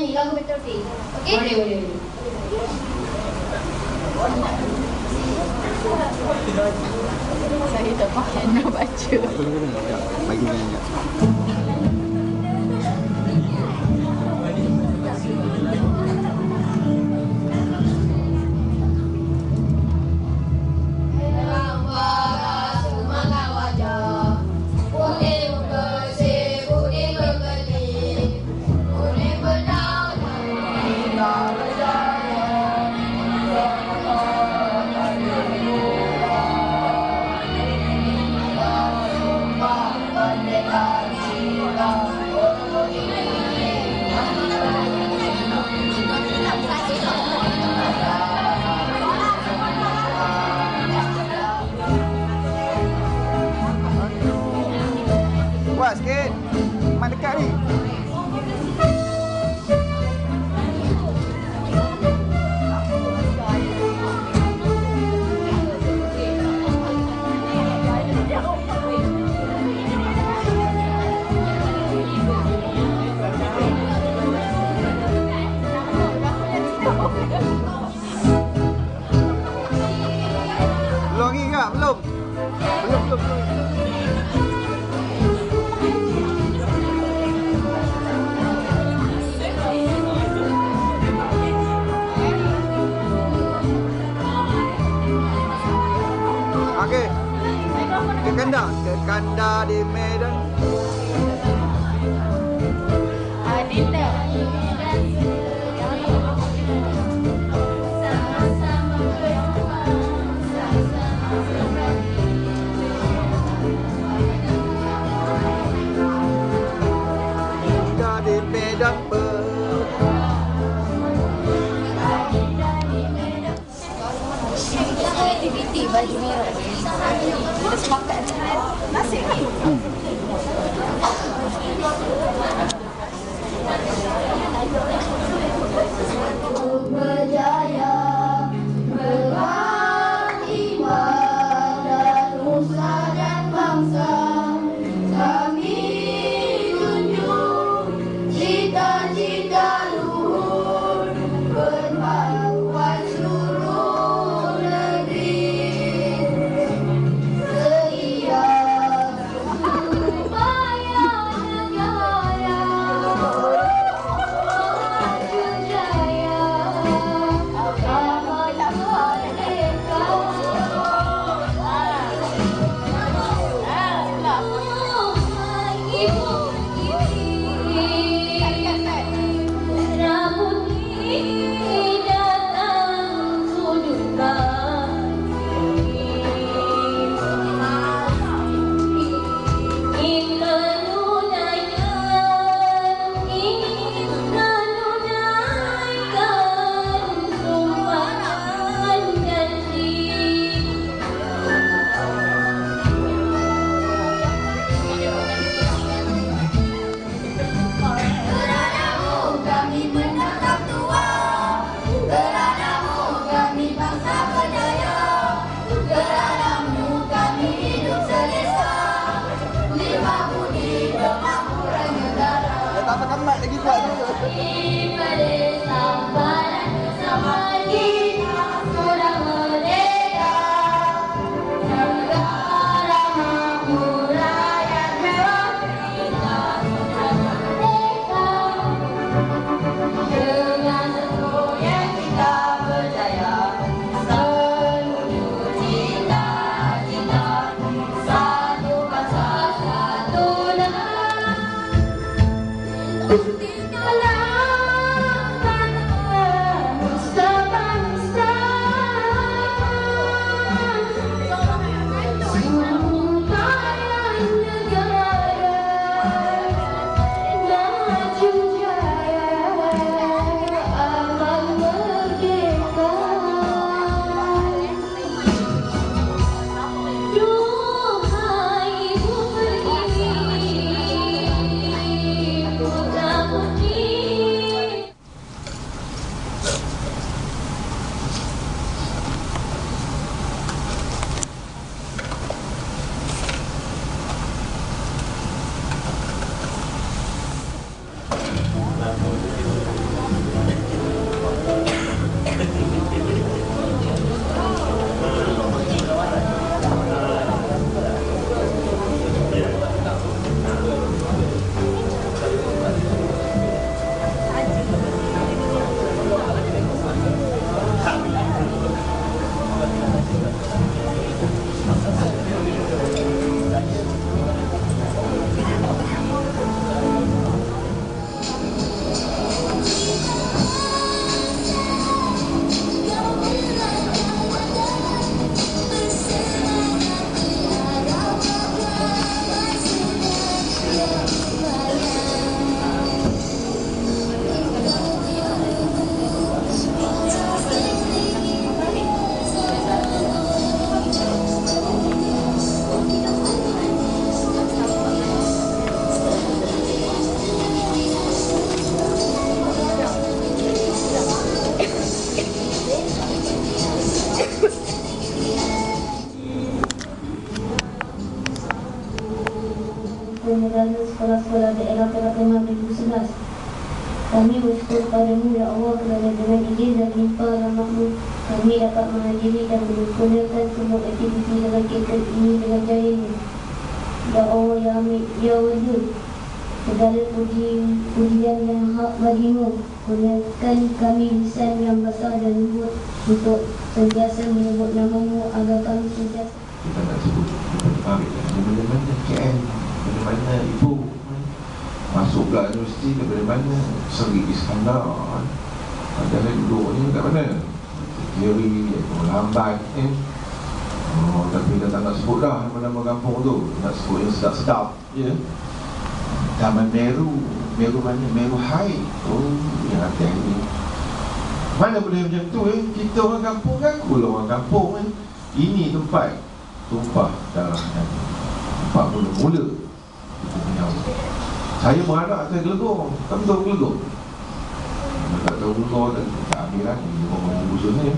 ni kau aku betul sih. Okey. Boleh boleh boleh. Saya tak faham nak baca. Caricari. Wakanda they made うんっ。Pujian dan hak bagimu Kurniakan kami lisan yang besar dan lembut Untuk sentiasa menyebut namamu Agar kami sentiasa kita nak sebut daripada mana KL daripada mana ibu. Masuk pula universiti daripada mana Seri Iskandar. Padahal duduknya kat mana? Teori lambat eh. oh, tapi dah tak nak sebut dah nama-nama kampung tu. Nak sebut yang sedap-sedap ya. Taman Meru Meru mana? Meru High oh yang ada ni mana boleh macam tu eh? Kita orang kampung kan? Aku lah orang kampung eh? Ini tempat. Tumpah darah Nabi. Tempat mula-mula. Itu menyawa Saya berharap saya gelegur betul gelegur Kalau tak tahu gelegur Tak, ambil lagi. Orang-orang busun ni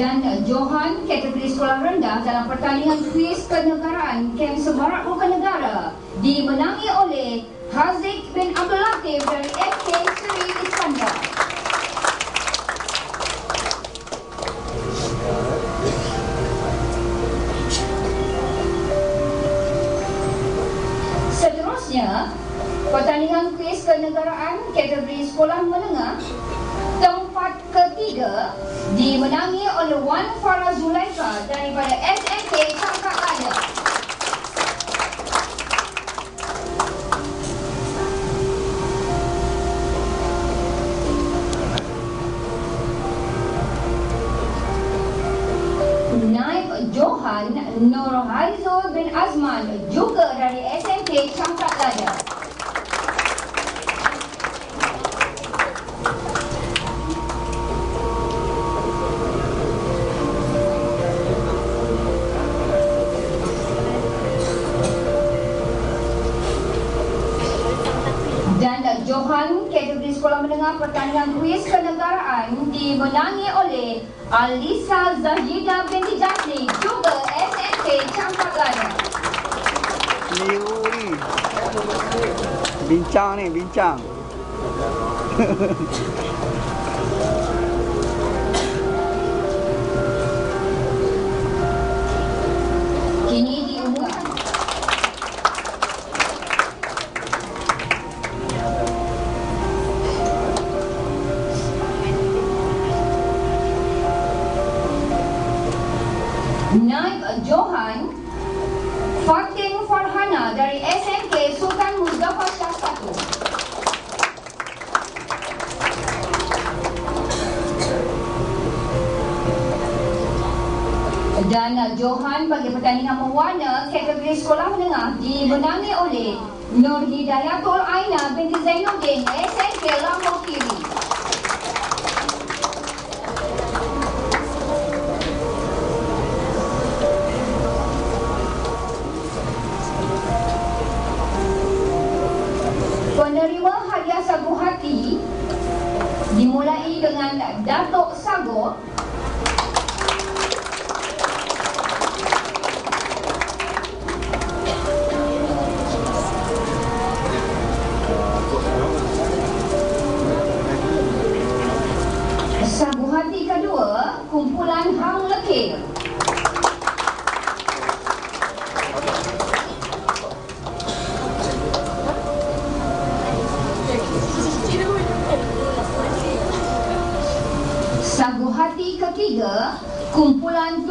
dan Johan kategori sekolah rendah dalam pertandingan kuis kenegaraan Kem Sebarat Bukan Negara dimenangi oleh Haziq bin Abdul Latif dari FK Seri Iskandar. Seterusnya, pertandingan kuis kenegaraan kategori sekolah menengah dari SMK Cangkak Lada. dan Johan kategori sekolah menengah pertandingan kuis kenegaraan dimenangi oleh Alisa Zahida binti Jasni juga SMK Cangkak Lada. Keliru ni. Bincang ni, bincang. dimenangi oleh Nur Hidayatul Aina binti Zainuddin SMK Lahore Kiri. Penerima hadiah sagu hati dimulai dengan Datuk Sago Sagu hati kedua kumpulan Hang Lekir. Sagu hati ketiga kumpulan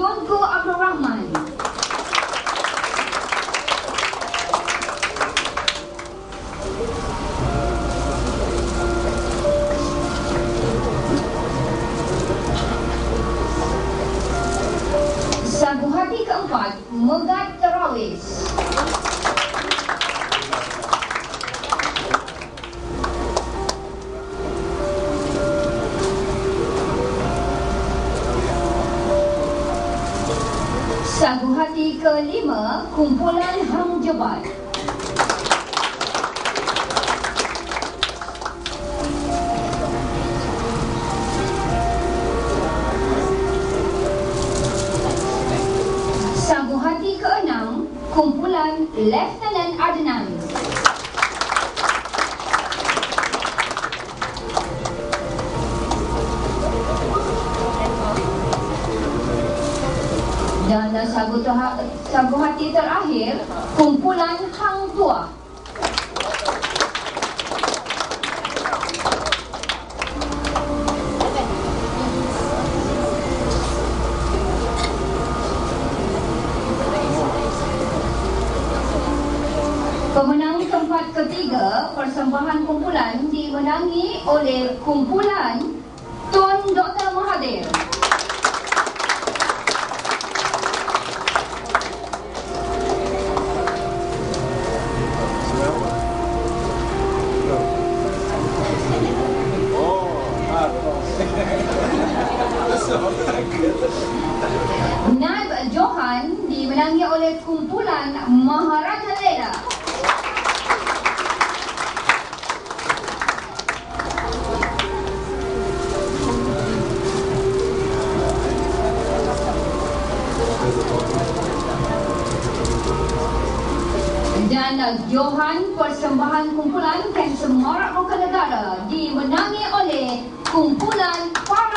Kumpulan Hang Jebat Dan sagu, sagu hati terakhir, kumpulan Hang Tua. Pemenang tempat ketiga persembahan kumpulan dimenangi oleh kumpulan kumpulan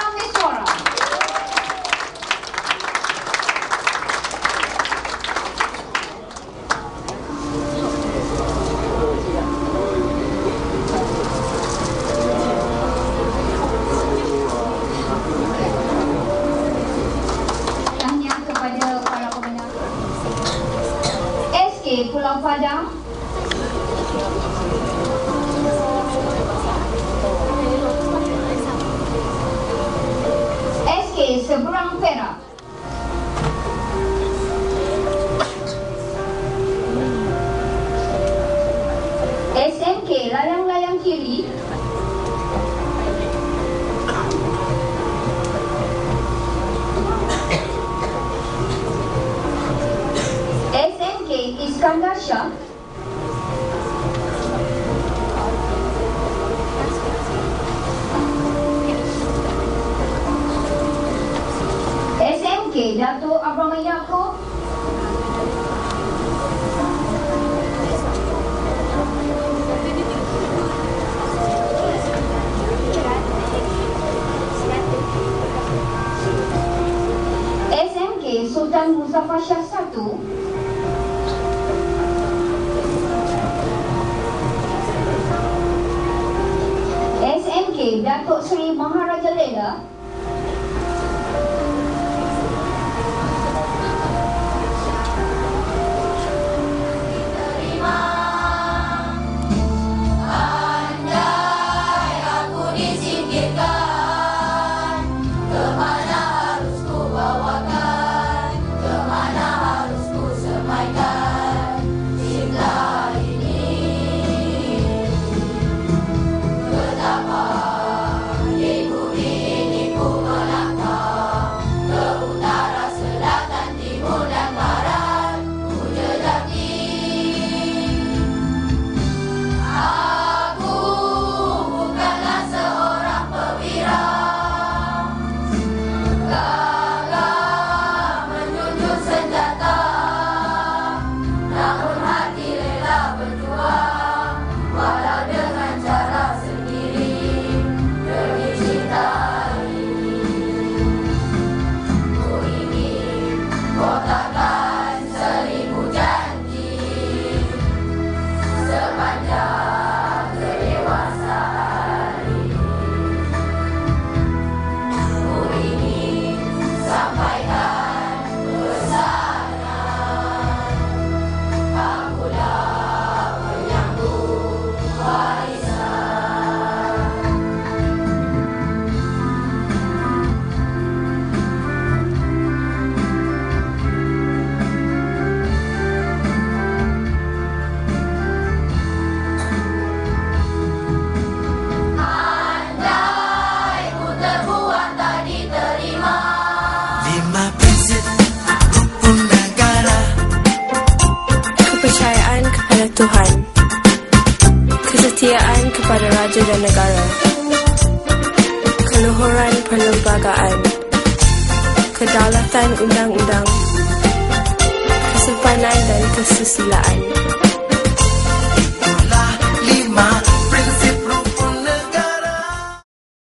Muzaffar Shah 1 SMK Datuk Seri Maharaja Lela perlembagaan Kedaulatan undang-undang kesopanan dan kesusilaan.